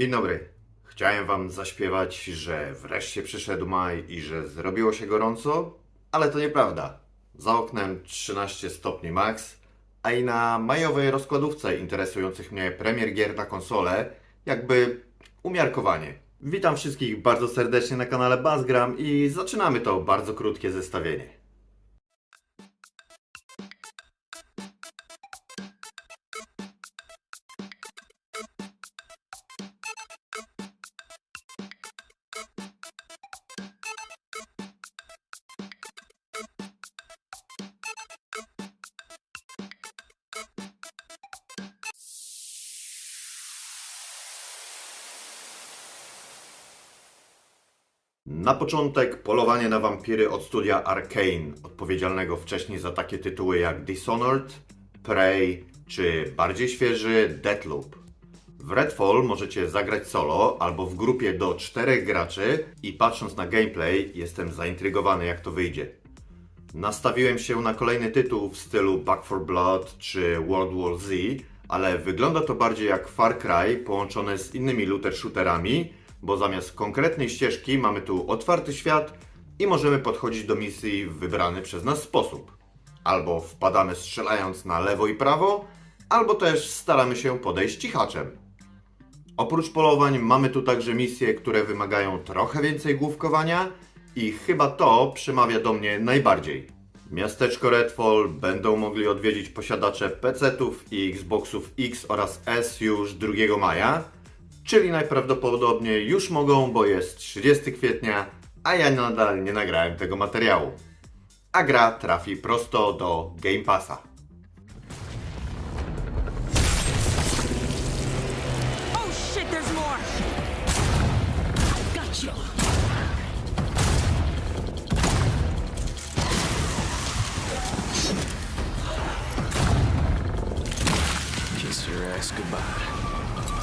Dzień dobry. Chciałem Wam zaśpiewać, że wreszcie przyszedł maj i że zrobiło się gorąco, ale to nieprawda. Za oknem 13 stopni max, a i na majowej rozkładówce interesujących mnie premier gier na konsolę, jakby umiarkowanie. Witam wszystkich bardzo serdecznie na kanale Bazgram i zaczynamy to bardzo krótkie zestawienie. Na początek polowanie na wampiry od studia Arkane, odpowiedzialnego wcześniej za takie tytuły jak Dishonored, Prey czy bardziej świeży Deathloop. W Redfall możecie zagrać solo albo w grupie do czterech graczy i patrząc na gameplay jestem zaintrygowany jak to wyjdzie. Nastawiłem się na kolejny tytuł w stylu Back 4 Blood czy World War Z, ale wygląda to bardziej jak Far Cry połączone z innymi looter shooterami, bo zamiast konkretnej ścieżki mamy tu otwarty świat i możemy podchodzić do misji w wybrany przez nas sposób. Albo wpadamy strzelając na lewo i prawo, albo też staramy się podejść cichaczem. Oprócz polowań mamy tu także misje, które wymagają trochę więcej główkowania i chyba to przemawia do mnie najbardziej. Miasteczko Redfall będą mogli odwiedzić posiadacze PC-ów i Xboxów X oraz S już 2 maja, czyli najprawdopodobniej już mogą, bo jest 30 kwietnia, a ja nadal nie nagrałem tego materiału. A gra trafi prosto do Game Passa. Oh.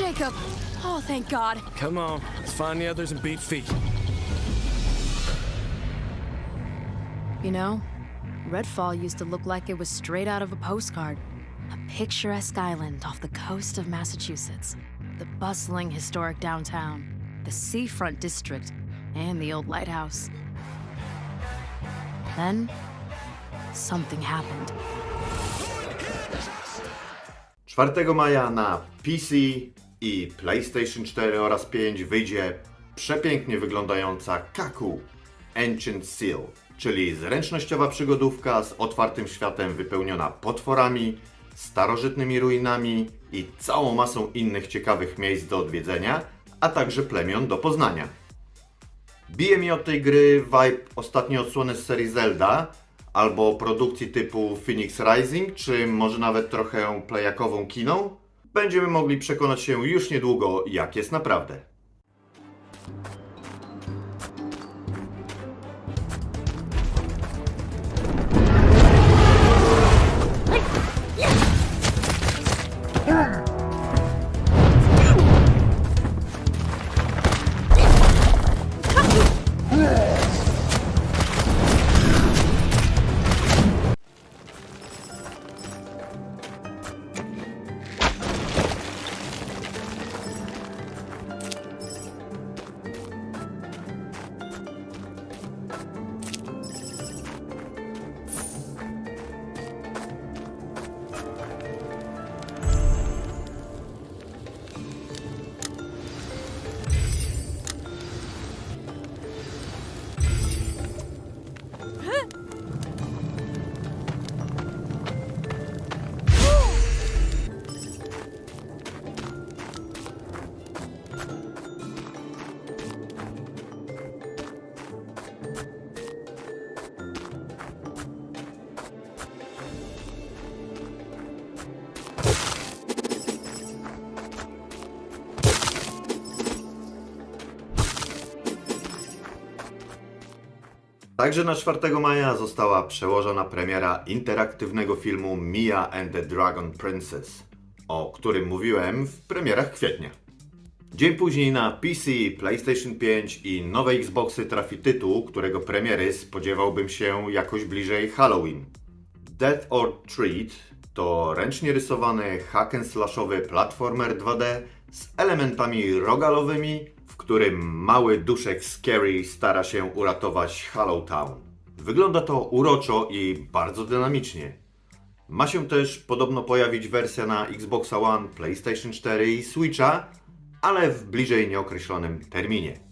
Jacob! Oh, thank God. Come on, let's find the others and beat feet. You know, Redfall used to look like it was straight out of a postcard. A picturesque island off the coast of Massachusetts. The bustling historic downtown, the seafront district, and the old lighthouse. Then, something happened. 4 maja na PC i PlayStation 4 oraz 5 wyjdzie przepięknie wyglądająca Kaku Ancient Seal, czyli zręcznościowa przygodówka z otwartym światem wypełniona potworami, starożytnymi ruinami i całą masą innych ciekawych miejsc do odwiedzenia, a także plemion do poznania. Bije mi od tej gry vibe ostatniej odsłony z serii Zelda, albo produkcji typu Phoenix Rising, czy może nawet trochę plajakową kiną. Będziemy mogli przekonać się już niedługo, jak jest naprawdę. Także na 4 maja została przełożona premiera interaktywnego filmu Mia and the Dragon Princess, o którym mówiłem w premierach kwietnia. Dzień później na PC, PlayStation 5 i nowe Xboxy trafi tytuł, którego premiery spodziewałbym się jakoś bliżej Halloween. Death or Treat to ręcznie rysowany hack and slashowy platformer 2D z elementami rogalowymi, którym mały duszek Scary stara się uratować Hallowtown. Wygląda to uroczo i bardzo dynamicznie. Ma się też podobno pojawić wersja na Xbox One, PlayStation 4 i Switcha, ale w bliżej nieokreślonym terminie.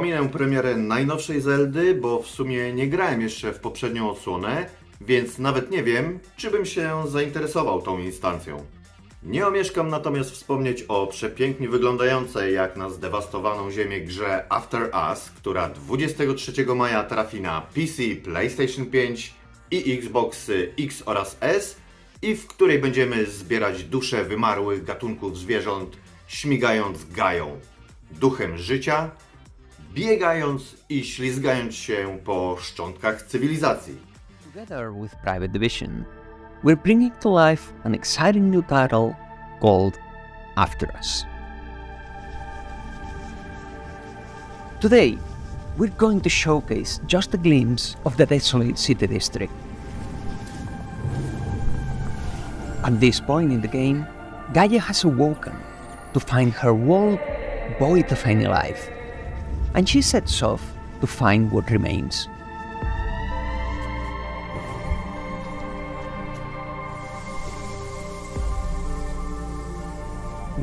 Pominę premierę najnowszej Zeldy, bo w sumie nie grałem jeszcze w poprzednią odsłonę, więc nawet nie wiem, czy bym się zainteresował tą instancją. Nie omieszkam natomiast wspomnieć o przepięknie wyglądającej jak na zdewastowaną ziemię grze After Us, która 23 maja trafi na PC, PlayStation 5 i Xboxy X oraz S i w której będziemy zbierać dusze wymarłych gatunków zwierząt, śmigając gają, duchem życia, biegając i ślizgając się po szczątkach cywilizacji. Together with Private Division, we're bringing to life an exciting new title called After Us. Today, we're going to showcase just a glimpse of the desolate city district. At this point in the game, Gaia has awoken to find her world void of any life, and she sets off to find what remains.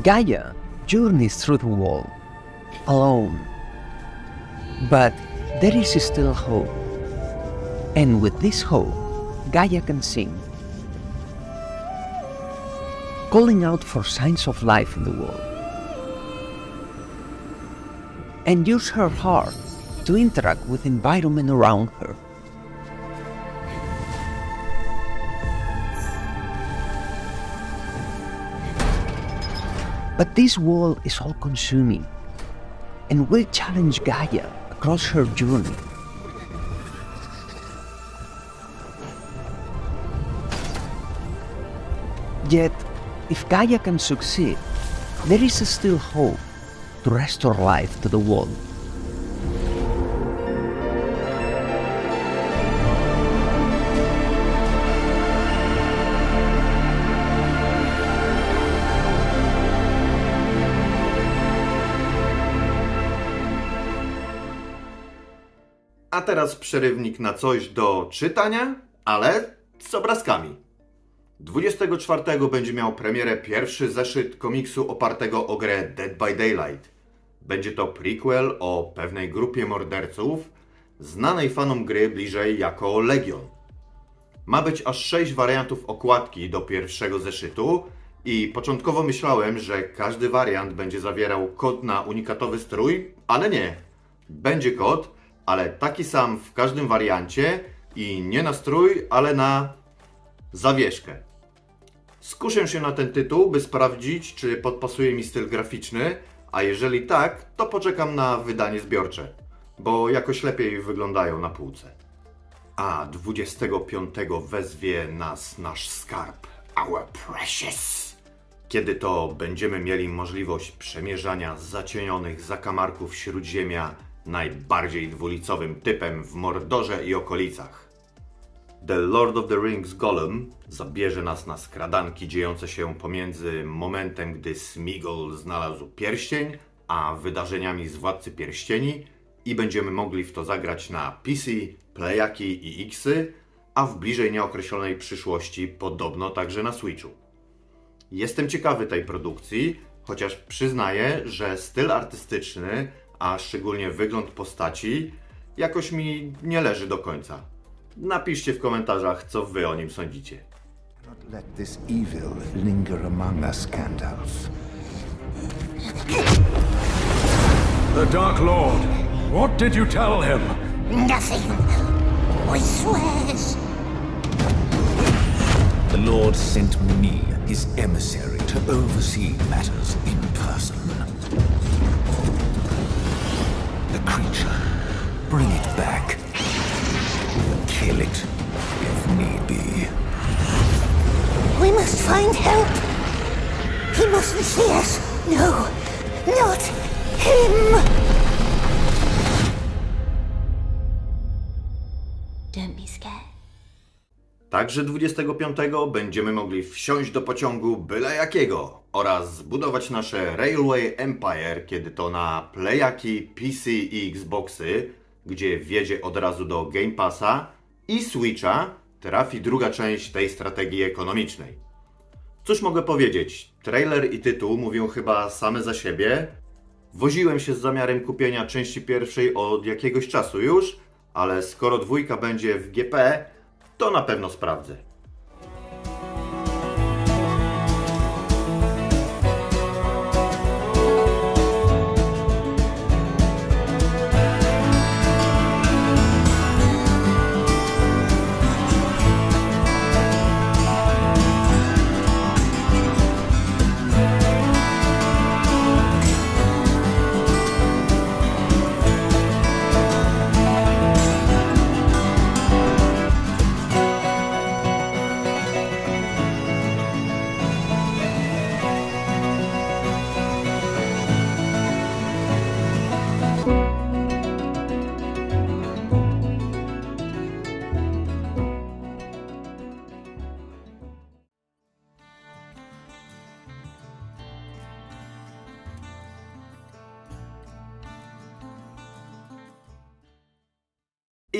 Gaia journeys through the wall, alone. But there is still hope. And with this hope, Gaia can sing, calling out for signs of life in the world. And use her heart to interact with environment around her. But this wall is all consuming and will challenge Gaia across her journey. Yet, if Gaia can succeed, there is still hope to restore life to the world. A teraz przerywnik na coś do czytania, ale z obrazkami. 24 będzie miał premierę pierwszy zeszyt komiksu opartego o grę Dead by Daylight. Będzie to prequel o pewnej grupie morderców, znanej fanom gry bliżej jako Legion. Ma być aż 6 wariantów okładki do pierwszego zeszytu i początkowo myślałem, że każdy wariant będzie zawierał kod na unikatowy strój, ale nie. Będzie kod, ale taki sam w każdym wariancie i nie na strój, ale na zawieszkę. Skuszę się na ten tytuł, by sprawdzić, czy podpasuje mi styl graficzny, a jeżeli tak, to poczekam na wydanie zbiorcze, bo jakoś lepiej wyglądają na półce. A 25 wezwie nas nasz skarb, our precious. Kiedy to będziemy mieli możliwość przemierzania zacienionych zakamarków śródziemia najbardziej dwulicowym typem w Mordorze i okolicach. The Lord of the Rings Gollum zabierze nas na skradanki dziejące się pomiędzy momentem, gdy Smigol znalazł pierścień, a wydarzeniami z Władcy Pierścieni i będziemy mogli w to zagrać na PC, Playaki i Xy, a w bliżej nieokreślonej przyszłości podobno także na Switchu. Jestem ciekawy tej produkcji, chociaż przyznaję, że styl artystyczny, a szczególnie wygląd postaci, jakoś mi nie leży do końca. Napiszcie w komentarzach, co wy o nim sądzicie. Not let this evil linger among us, Gandalf. The Dark Lord. What did you tell him? Nothing. I swears. The Lord sent me, his emissary, to oversee matters in person. The creature. Bring it back. Kill it, if need be. We must find help. He mustn't see us. No, not him. Don't be scared. Także 25 będziemy mogli wsiąść do pociągu byle jakiego oraz zbudować nasze Railway Empire, kiedy to na Playaki, PC i Xboxy, gdzie wjedzie od razu do Game Passa i Switcha, trafi druga część tej strategii ekonomicznej. Cóż mogę powiedzieć? Trailer i tytuł mówią chyba same za siebie. Woziłem się z zamiarem kupienia części pierwszej od jakiegoś czasu już, ale skoro dwójka będzie w GP, to na pewno sprawdzę.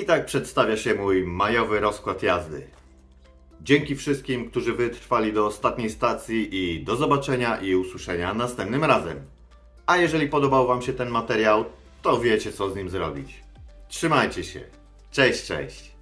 Tak przedstawia się mój majowy rozkład jazdy. Dzięki wszystkim, którzy wytrwali do ostatniej stacji i do zobaczenia i usłyszenia następnym razem. A jeżeli podobał Wam się ten materiał, to wiecie co z nim zrobić. Trzymajcie się. Cześć, cześć.